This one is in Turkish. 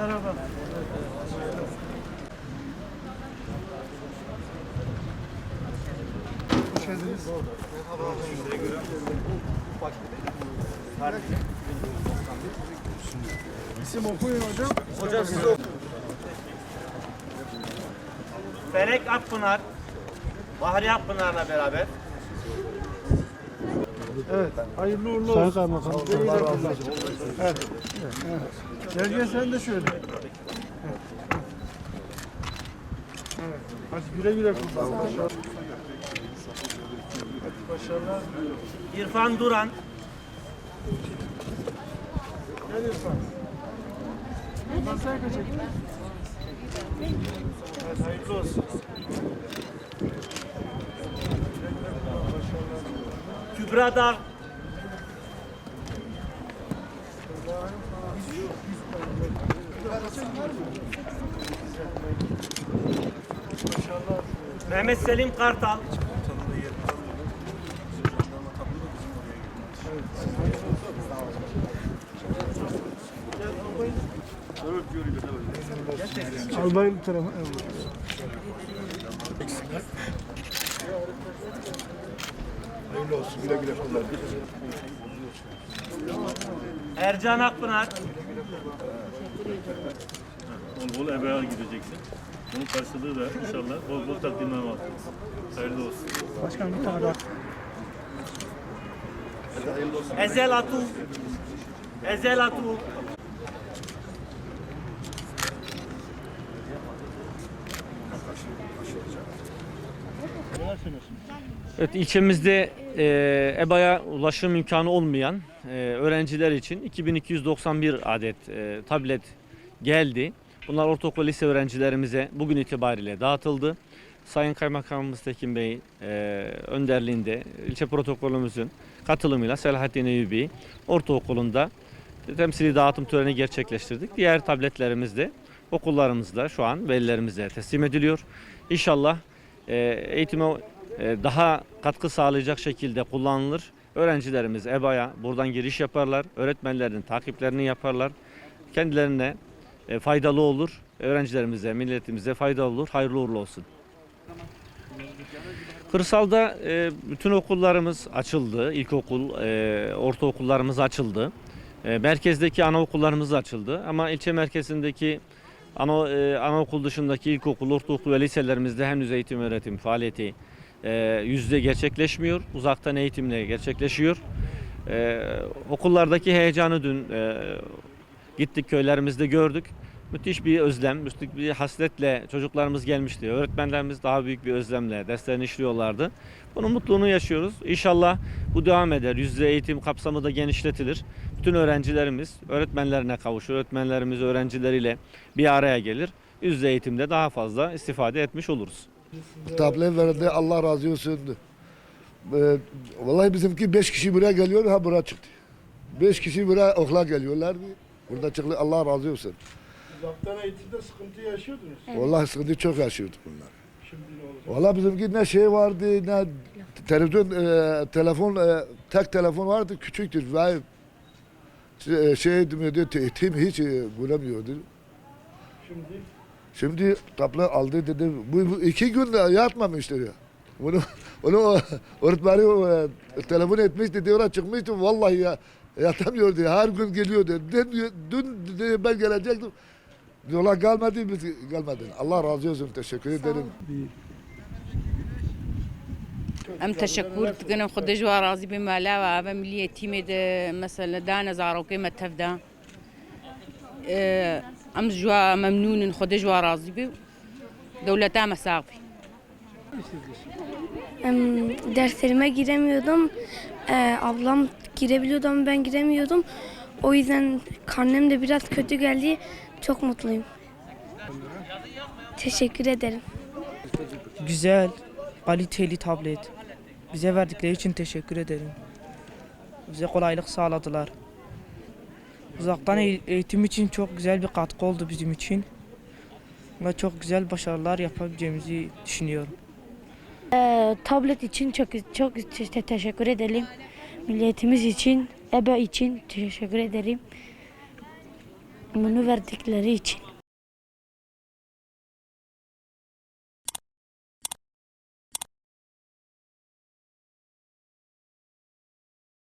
Merhaba. Hoş geldiniz. İsim okuyun hocam. Hocam siz o... Felek Akpınar, Bahri Akpınar'la beraber Evet. Hayırlı uğurlu olsun. Sayın Kaymakam. Evet. Evet. Gel gel sen de şöyle. Evet. Evet. Hadi güle güle kullan. Başarılar. İrfan Duran, Gel İrfan. İrfan sen kaça Evet hayırlı olsun. Kübra Dağ, Mehmet Selim Kartal, Albayım. Evet. Hayırlı olsun. Güle güle kullan. Ercan Akpınar, Bol bol ebeğe gideceksin. Bunun karşılığı da inşallah bol bol takdimler var. Hayırlı olsun. Ezel Atu, Ezel Atu, Evet, ilçemizde e, EBA'ya ulaşım imkanı olmayan e, öğrenciler için 2291 adet e, tablet geldi. Bunlar ortaokul lise öğrencilerimize bugün itibariyle dağıtıldı. Sayın Kaymakamımız Tekin Bey e, önderliğinde ilçe protokolümüzün katılımıyla Selahattin Eyyubi Ortaokulu'nda temsili dağıtım töreni gerçekleştirdik. Diğer tabletlerimiz de okullarımızda şu an velilerimize teslim ediliyor. İnşallah e, eğitime e, daha katkı sağlayacak şekilde kullanılır. Öğrencilerimiz EBA'ya buradan giriş yaparlar. Öğretmenlerin takiplerini yaparlar. Kendilerine faydalı olur. Öğrencilerimize, milletimize faydalı olur. Hayırlı uğurlu olsun. Kırsalda e, bütün okullarımız açıldı. İlkokul, e, ortaokullarımız açıldı. E, merkezdeki anaokullarımız açıldı. Ama ilçe merkezindeki ana, e, anaokul dışındaki ilkokul, ortaokul ve liselerimizde henüz eğitim öğretim faaliyeti e, yüzde gerçekleşmiyor. Uzaktan eğitimle gerçekleşiyor. E, okullardaki heyecanı dün e, gittik köylerimizde gördük. Müthiş bir özlem, müthiş bir hasretle çocuklarımız gelmişti. Öğretmenlerimiz daha büyük bir özlemle derslerini işliyorlardı. Bunun mutluluğunu yaşıyoruz. İnşallah bu devam eder. Yüzde eğitim kapsamı da genişletilir. Bütün öğrencilerimiz öğretmenlerine kavuşur. Öğretmenlerimiz öğrencileriyle bir araya gelir. Yüzde eğitimde daha fazla istifade etmiş oluruz. Tablet verdi. Allah razı olsun. Ee, vallahi bizimki beş kişi buraya geliyor. Ha buraya çıktı. Beş kişi buraya okula geliyorlar. Burada çıktı. Allah razı olsun. Uzaktan eğitimde sıkıntı yaşıyordunuz. Vallahi sıkıntı çok yaşıyorduk bunlar. Şimdi ne olacak? Vallahi bizimki ne şey vardı ne televizyon, e, telefon, e, tek telefon vardı küçüktür. Ve şey, şey demiyordu, eğitim hiç e, göremiyordu. Şimdi Şimdi tablet aldı dedi. Bu, bu iki gün yatmamıştır ya. Bunu, onu öğretmeni e, telefon etmişti diyorlar çıkmıştı. Vallahi ya yatamıyordu. Her gün geliyordu. Dün, dün dedi, ben gelecektim Diyorlar gelmedi biz gelmedin. Allah razı olsun. Teşekkür ederim. ام تشکر تکنم خود جوا راضی به مالا و و ملی تیم ده مثلا دان زارو که متفدا ام جوا ممنون خود جوا راضی به دولتا مساقي Em, derslerime giremiyordum. Ee, ablam girebiliyordu ama ben giremiyordum. O yüzden karnem de biraz kötü geldi. Çok mutluyum. Teşekkür ederim. güzel, kaliteli tablet. Bize verdikleri için teşekkür ederim. Bize kolaylık sağladılar. Uzaktan eğ- eğitim için çok güzel bir katkı oldu bizim için. Ve çok güzel başarılar yapabileceğimizi düşünüyorum. tablet için çok çok teşekkür ederim. Milletimiz için, EBA için teşekkür ederim. Bunu verdikleri için.